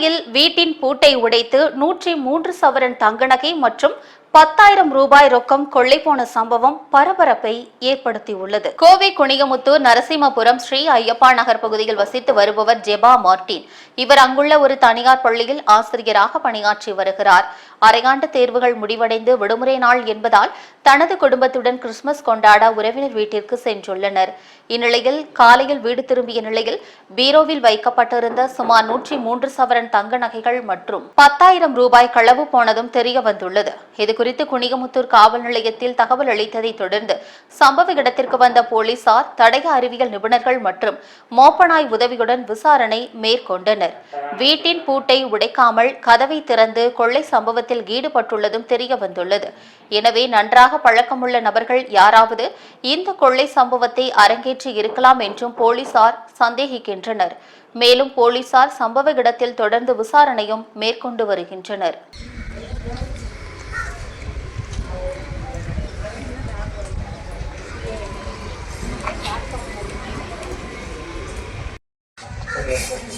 சென்னையில் வீட்டின் பூட்டை உடைத்து நூற்றி மூன்று சவரன் தங்க நகை மற்றும் பத்தாயிரம் ரூபாய் ரொக்கம் கொள்ளை போன சம்பவம் பரபரப்பை ஏற்படுத்தியுள்ளது. கோவை குணிகமுத்தூர் நரசிம்மபுரம் ஸ்ரீ ஐயப்பா நகர் பகுதியில் வசித்து வருபவர் ஜெபா மார்டின் இவர் அங்குள்ள ஒரு தனியார் பள்ளியில் ஆசிரியராக பணியாற்றி வருகிறார். அரையாண்டு தேர்வுகள் முடிவடைந்து விடுமுறை நாள் என்பதால் தனது குடும்பத்துடன் கிறிஸ்துமஸ் கொண்டாட உறவினர் வீட்டிற்கு சென்றுள்ளனர். இந்நிலையில் காலையில் வீடு திரும்பிய நிலையில் பீரோவில் வைக்கப்பட்டிருந்த சுமார் நூற்றி மூன்று சவரன் தங்க நகைகள் மற்றும் பத்தாயிரம் ரூபாய் களவு போனதும் தெரிய வந்துள்ளது. இதுகுறித்து குணிகமுத்தூர் காவல் நிலையத்தில் தகவல் அளித்ததை தொடர்ந்து சம்பவ இடத்திற்கு வந்த போலீசார் தடய அறிவியல் நிபுணர்கள் மற்றும் மோப்பனாய் உதவியுடன் விசாரணை மேற்கொண்டனர். வீட்டின் பூட்டை உடைக்காமல் கதவை திறந்து கொள்ளை சம்பவத்தில் ஈடுபட்டுள்ளதும் தெரிய வந்துள்ளது. எனவே நன்றாக பழக்கமுள்ள நபர்கள் யாராவது இந்த கொள்ளை சம்பவத்தை அரங்கேற்றி இருக்கலாம் என்றும் போலீசார் சந்தேகிக்கின்றனர். மேலும் போலீசார் சம்பவ இடத்தில் தொடர்ந்து விசாரணையும் மேற்கொண்டு வருகின்றனர். Yeah.